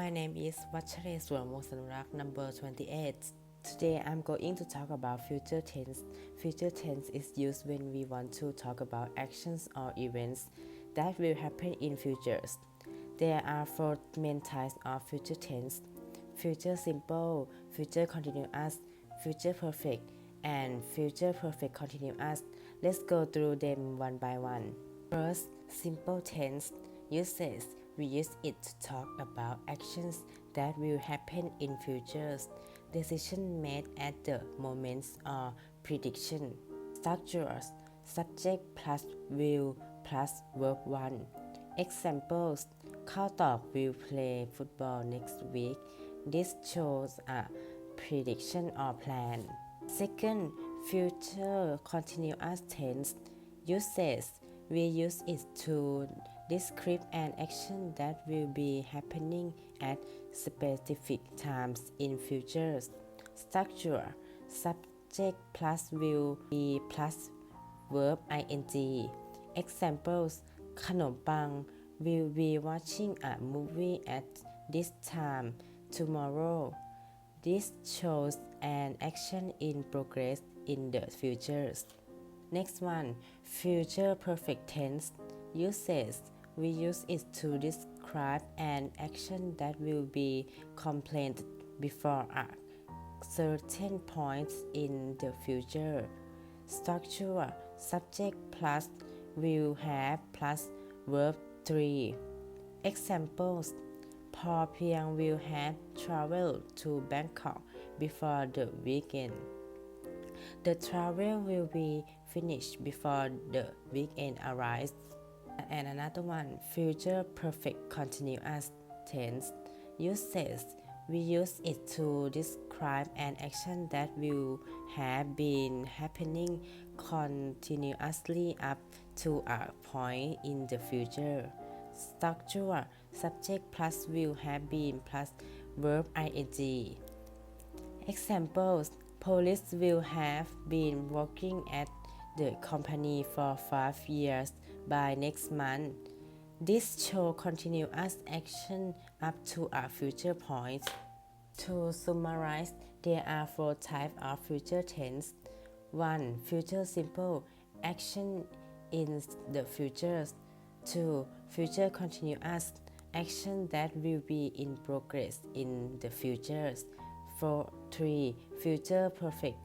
My name is Vachareswar Mosanurak, number 28. Today I'm going to talk about future tense. Future tense is used when we want to talk about actions or events that will happen in futures. There are four main types of future tense. Future simple, future continuous, future perfect, and future perfect continuous. Let's go through them one by one. First, simple tense uses we use it to talk about actions that will happen in futures, decision made at the moments or prediction. Structures subject plus will plus verb 1 Examples ข้าวตอก will play football next week this shows a prediction or plan Second future continuous tense uses we use it to describe an action that will be happening at specific times in futures structure subject plus will be plus verb ing examples ขนมปัง will be watching a movie at this time tomorrow this shows an action in progress in the futures next one future perfect tense uses We use it to describe an action that will be completed before a certain points in the future. Structure subject plus will have plus verb 3. Examples Paul Pyong will have traveled to Bangkok before the weekend. The travel will be finished before the weekend arrives and another one future perfect continuous tense. Uses we use it to describe an action that will have been happening continuously up to a point in the future. Structure subject plus will have been plus verb ing examples police will have been working at the company for five years by next month this show continuous action up to a future point to summarize there are four types of future tense 1. Future simple action in the future 2. Future continuous action that will be in progress in the future 4. 3. Future perfect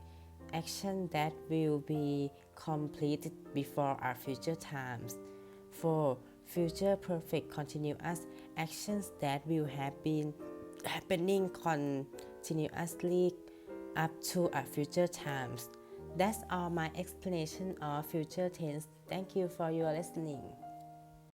action that will be completed before our future times. 4. Future perfect continuous actions that will have been happening continuously up to our future times. That's all my explanation of future tense. Thank you for your listening